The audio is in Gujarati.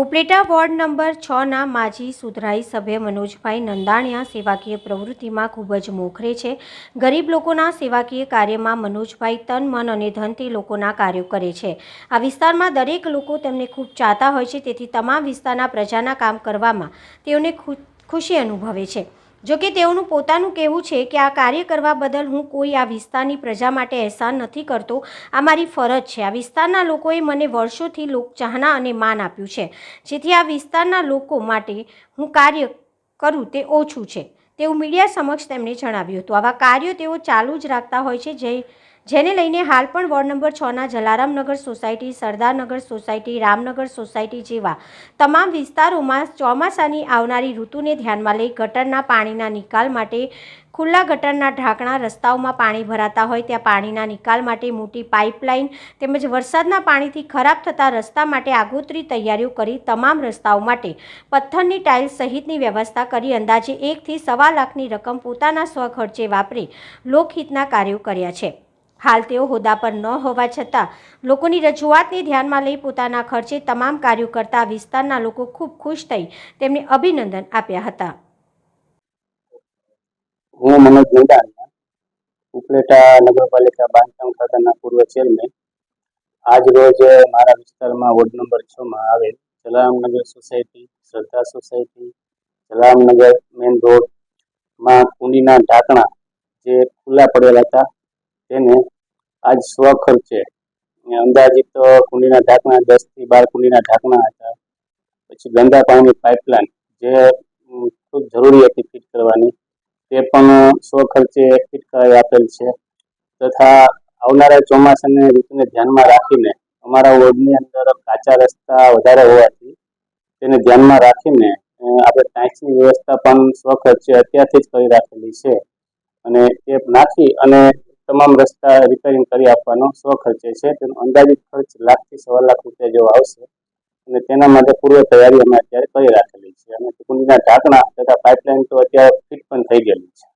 ઉપલેટા વોર્ડ નંબર છના માજી સુધરાઈ સભ્ય મનોજભાઈ નંદાણિયા સેવાકીય પ્રવૃત્તિમાં ખૂબ જ મોખરે છે. ગરીબ લોકોના સેવાકીય કાર્યમાં મનોજભાઈ તન, મન અને ધનથી લોકોના કાર્યો કરે છે. આ વિસ્તારમાં દરેક લોકો તેમને ખૂબ ચાહતા હોય છે, તેથી તમામ વિસ્તારના પ્રજાના કામ કરવામાં તેઓને ખુશી અનુભવે છે. જોકે તેઓનું પોતાનું કહેવું છે કે આ કાર્ય કરવા બદલ હું કોઈ આ વિસ્તારની પ્રજા માટે અહેસાન નથી કરતો. આ મારી ફરજ છે. આ વિસ્તારના લોકોએ મને વર્ષોથી લોકચાહના અને માન આપ્યું છે. જેથી આ વિસ્તારના લોકો માટે હું કાર્ય કરું તે ઓછું છે. તેવું મીડિયા સમક્ષ તેમણે જણાવ્યું હતું. આવા કાર્યો તેઓ ચાલુ જ રાખતા હોય છે, જે જેને લઈને હાલ પણ ward number છના Jalaramnagar society Sardarnagar society, Ramnagar society જેવા તમામ વિસ્તારોમાં ચોમાસાની આવનારી ઋતુને ધ્યાનમાં લઈ ગટરના પાણીના નિકાલ માટે, ખુલ્લા ગટરના ઢાંકણા રસ્તાઓમાં પાણી ભરાતા હોય ત્યાં પાણીના નિકાલ માટે મોટી પાઇપલાઇન તેમજ વરસાદના પાણીથી ખરાબ થતા રસ્તા માટે આગોતરી તૈયારીઓ કરી તમામ રસ્તાઓ માટે પથ્થરની ટાઇલ્સ સહિતની વ્યવસ્થા કરી અંદાજે એકથી સવા લાખની રકમ પોતાના સ્વખર્ચે વાપરી લોકહિતના કાર્યો કર્યા છે. હાલ તેઓ હોદ્દા પર ન હોવા છતાં લોકોની રજૂઆતને ધ્યાનમાં લઈ પોતાના ખર્ચે તમામ કાર્યો કરતા વિસ્તારના લોકો ખૂબ ખુશ થઈ તેમને અભિનંદન આપ્યા હતા. હું મનોજ નંદાણીયા ઉપલેટા નગરપાલિકા બાંધકામ ખાતાના પૂર્વ ચેરમેન. આજ રોજ મારા વિસ્તારમાં વોર્ડ નંબર છ માં આવેલ Jalaramnagar society, Shraddha society, Jalaramnagar main રોડમાં કુંડીના ઢાંકણા જે ખુલ્લા પડેલા હતા. તેને આજ સ્વખર્ચે અંદાજિત કુંડીના ઢાંકણા દસથી બાર કુંડીના ઢાંકણા હતા. પછી ગંદા પાણીની પાઇપલાઇન જે ખૂબ જરૂરી હતી ફિટ કરવાની. તે પણ સ્વખર્ચે ફિટ કરાવી આપેલ છે. તથા આવનારા ચોમાસાની ઋતુને ધ્યાનમાં રાખીને અમારા વોર્ડની અંદર કાચા રસ્તા વધારે હોવાથી તેને ધ્યાનમાં રાખીને આપણે ટાઇલ્સની વ્યવસ્થા પણ સ્વખર્ચે અત્યારથી જ કરી રાખેલી છે. અને તે નાખી અને તમામ રસ્તા રિપેરિંગ કરી આપવાનો સ્વખર્ચે છે. તેનો અંદાજિત ખર્ચ લાખથી સવા લાખ રૂપિયા જેવો આવશે. અને તેના માટે પૂર્વ તૈયારી અમે અત્યારે કરી રાખેલી છે. અને કુંડીના ઢાંકણા તથા પાઇપલાઇન તો અત્યારે ફિટ પણ થઈ ગયેલી છે.